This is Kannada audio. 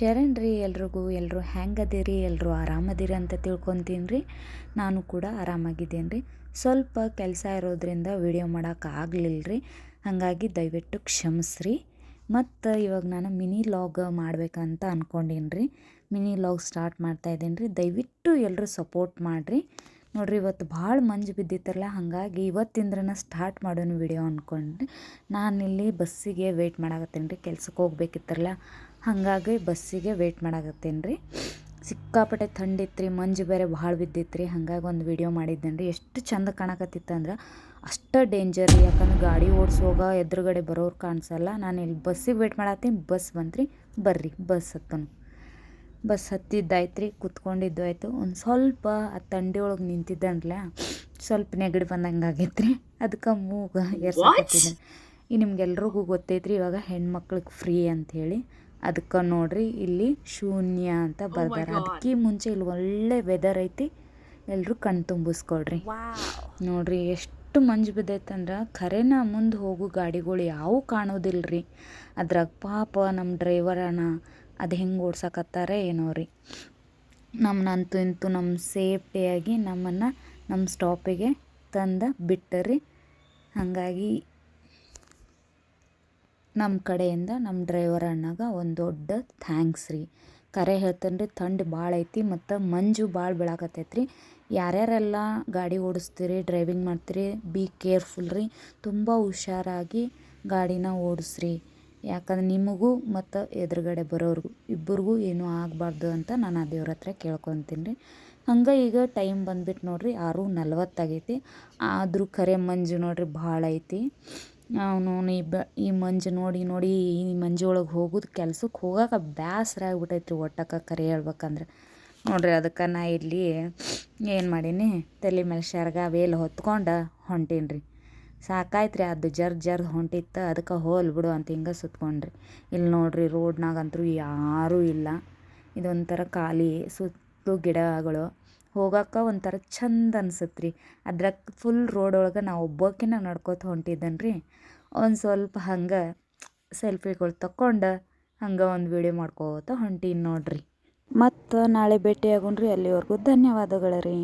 ಶರಣ್ ರೀ ಎಲ್ರಿಗೂ ಎಲ್ಲರೂ ಹ್ಯಾಂಗದಿರಿ ಎಲ್ಲರೂ ಆರಾಮದಿರಿ ಅಂತ ತಿಳ್ಕೊತೀನಿ ರೀ. ನಾನು ಕೂಡ ಆರಾಮಾಗಿದ್ದೇನೆ ರೀ. ಸ್ವಲ್ಪ ಕೆಲಸ ಇರೋದ್ರಿಂದ ವಿಡಿಯೋ ಮಾಡೋಕ್ಕಾಗಲಿಲ್ಲ ರೀ. ಹಾಗಾಗಿ ದಯವಿಟ್ಟು ಕ್ಷಮಿಸ್ರಿ. ಮತ್ತು ಇವಾಗ ನಾನು ಮಿನಿ ಲಾಗ್ ಮಾಡಬೇಕಂತ ಅಂದ್ಕೊಂಡೀನಿ ರೀ. ಮಿನಿ ಲಾಗ್ ಸ್ಟಾರ್ಟ್ ಮಾಡ್ತಾ ಇದ್ದೀನಿ ರೀ. ದಯವಿಟ್ಟು ಎಲ್ಲರೂ ಸಪೋರ್ಟ್ ಮಾಡಿರಿ. ನೋಡ್ರಿ, ಇವತ್ತು ಭಾಳ ಮಂಜು ಬಿದ್ದಿತ್ತಲ್ಲ, ಹಾಗಾಗಿ ಇವತ್ತಿಂದ್ರನ ಸ್ಟಾರ್ಟ್ ಮಾಡೋಣ ವಿಡಿಯೋ ಅಂದ್ಕೊಂಡ್ರಿ ನಾನಿಲ್ಲಿ ಬಸ್ಸಿಗೆ ವೆಯ್ಟ್ ಮಾಡಕತ್ತೀನಿ ರೀ. ಕೆಲ್ಸಕ್ಕೆ ಹೋಗ್ಬೇಕಿತ್ತಲ್ಲ. ಹಾಗಾಗಿ ಬಸ್ಸಿಗೆ ವೆಯ್ಟ್ ಮಾಡಾಕತ್ತೇನೆ ರೀ. ಸಿಕ್ಕಾಪಟ್ಟೆ ಥಂಡಿತ್ತು ರೀ ಮಂಜು ಬೇರೆ ಭಾಳ ಬಿದ್ದಿತ್ತು ರೀ ಹಾಗಾಗಿ ಒಂದು ವಿಡಿಯೋ ಮಾಡಿದ್ದೇನೆ ರೀ. ಎಷ್ಟು ಚಂದ ಕಾಣಕತ್ತಿತ್ತು ಅಂದ್ರೆ ಅಷ್ಟು ಡೇಂಜರ್ ರೀ. ಯಾಕಂದ್ರೆ ಗಾಡಿ ಓಡಿಸುವಾಗ ಎದುರುಗಡೆ ಬರೋರು ಕಾಣಿಸಲ್ಲ. ನಾನು ಇಲ್ಲಿ ಬಸ್ಸಿಗೆ ವೇಟ್ ಮಾಡತ್ತೀನಿ. ಬಸ್ ಬಂತ್ರಿ. ಬರ್ರಿ. ಬಸ್ ಹತ್ತನು. ಬಸ್ ಹತ್ತಿದ್ದಾಯ್ತು ರೀ ಕುತ್ಕೊಂಡಿದ್ದು ಆಯಿತು. ಒಂದು ಸ್ವಲ್ಪ ಆ ತಂಡಿ ಒಳಗೆ ನಿಂತಿದ್ದನ್ಲ ಸ್ವಲ್ಪ ನೆಗಡಿ ಬಂದಂಗೆ ಆಗೈತೆ ರೀ ಅದಕ್ಕೆ ಮೂಗ ಎರ್ಸಕತ್ತಿದ್ದೀನಿ ಈ ನಿಮ್ಗೆಲ್ರಿಗೂ ಗೊತ್ತೈತ್ರಿ ಇವಾಗ ಹೆಣ್ಮಕ್ಳಿಗೆ ಫ್ರೀ ಅಂಥೇಳಿ ಅದಕ್ಕೆ ನೋಡ್ರಿ ಇಲ್ಲಿ ಶೂನ್ಯ ಅಂತ ಬರ್ದಾರ. ಅದಕ್ಕೆ ಮುಂಚೆ ಇಲ್ಲಿ ಒಳ್ಳೆ ವೆದರ್ ಐತಿ. ಎಲ್ಲರೂ ಕಣ್ ತುಂಬಿಸ್ಕೊಳ್ರಿ. ನೋಡ್ರಿ ಎಷ್ಟು ಮಂಜು ಬಿದ್ದೈತಂದ್ರೆ ಖರೇನ ಮುಂದೆ ಹೋಗು ಗಾಡಿಗಳು ಯಾವೂ ಕಾಣೋದಿಲ್ಲ ರೀ ಅದ್ರಾಗ ಪಾಪ ನಮ್ಮ ಡ್ರೈವರ್ ಅಣ್ಣ ಅದು ಹೆಂಗೆ ಓಡ್ಸಕತ್ತಾರೆ ಏನೋ ರೀ. ನಮ್ಮನ್ನಂತೂ ಇಂತೂ ನಮ್ಮ ಸೇಫ್ಟಿಯಾಗಿ ನಮ್ಮನ್ನು ನಮ್ಮ ಸ್ಟಾಪಿಗೆ ತಂದು ಬಿಟ್ಟರಿ. ಹಾಗಾಗಿ ನಮ್ಮ ಕಡೆಯಿಂದ ನಮ್ಮ ಡ್ರೈವರ್ ಅಣ್ಣಗೆ ಒಂದು ದೊಡ್ಡ ಥ್ಯಾಂಕ್ಸ್ ರೀ. ಕರೆ ಹೇಳ್ತೇನೆ ರೀ ಥಂಡಿ ಭಾಳ ಐತಿ ಮತ್ತು ಮಂಜು ಭಾಳ ಬೀಳಾಕತ್ತೈತೆ ರೀ ಯಾರ್ಯಾರೆಲ್ಲ ಗಾಡಿ ಓಡಿಸ್ತೀರಿ, ಡ್ರೈವಿಂಗ್ ಮಾಡ್ತೀರಿ, ಬಿ ಕೇರ್ಫುಲ್ ರೀ. ತುಂಬ ಹುಷಾರಾಗಿ ಗಾಡಿನ ಓಡಿಸ್ರಿ. ಯಾಕಂದ್ರೆ ನಿಮಗೂ ಮತ್ತು ಎದುರುಗಡೆ ಬರೋರಿಗೂ, ಇಬ್ಬರಿಗೂ ಏನೂ ಆಗಬಾರ್ದು ಅಂತ ನಾನು ಆ ದೇವ್ರ ಹತ್ರ ಕೇಳ್ಕೊತೀನಿ. ರೀ ಹಂಗೆ ಈಗ ಟೈಮ್ ಬಂದ್ಬಿಟ್ಟು ನೋಡಿರಿ ಆರು ನಲ್ವತ್ತಾಗೈತಿ. ಆದರೂ ಕರೆ ಮಂಜು ನೋಡಿರಿ ಭಾಳ ಐತಿ. ಅವನು ಈ ಬ, ಈ ಮಂಜು ನೋಡಿ ನೋಡಿ ಈ ಮಂಜು ಒಳಗೆ ಹೋಗೋದು ಕೆಲ್ಸಕ್ಕೆ ಹೋಗಕ್ಕೆ ಬೇಸರ ಆಗ್ಬಿಟ್ಟೈತ್ರಿ ಒಟ್ಟಕ್ಕೆ ಕರೆ ಹೇಳ್ಬೇಕಂದ್ರೆ. ನೋಡಿರಿ ಅದಕ್ಕೆ ನಾ ಇಲ್ಲಿ ಏನು ಮಾಡೀನಿ? ತಲೆ ಮೇಲೆ ಶರ್ಗ ವೇಲ್ ಹೊತ್ಕೊಂಡು ಹೊಂಟೀನಿ ರೀ ಸಾಕಾಯ್ತು ರೀ ಅದು ಜರ್ ಜರ್ ಹೊಂಟಿತ್ತು ಅದಕ್ಕೆ ಹೋಲ್ ಬಿಡು ಅಂತ ಹಿಂಗೆ ಸುತ್ಕೊಂಡ್ರಿ. ಇಲ್ಲಿ ನೋಡ್ರಿ ರೋಡ್ನಾಗಂತೂ ಯಾರೂ ಇಲ್ಲ. ಇದೊಂಥರ ಖಾಲಿ ಸುತ್ತಲೂ ಗಿಡಗಳು. ಹೋಗಕ್ಕೆ ಒಂಥರ ಚಂದ ಅನ್ಸುತ್ತೆ ರೀ ಅದ್ರಾಗ ಫುಲ್ ರೋಡ್ ಒಳಗೆ ನಾ ಒಬ್ಬಾಕಿನ ನಡ್ಕೋತ ಹೊಂಟಿದ್ದೇನೆ ರೀ ಒಂದು ಸ್ವಲ್ಪ ಹಂಗೆ ಸೆಲ್ಫಿಗಳು ತಕ್ಕೊಂಡು ಹಂಗೆ ಒಂದು ವೀಡಿಯೋ ಮಾಡ್ಕೋತ ಹೊಂಟೀನಿ ನೋಡಿರಿ. ಮತ್ತು ನಾಳೆ ಭೇಟಿಯಾಗೋಣ ರೀ ಅಲ್ಲಿವರೆಗೂ ಧನ್ಯವಾದಗಳು ರೀ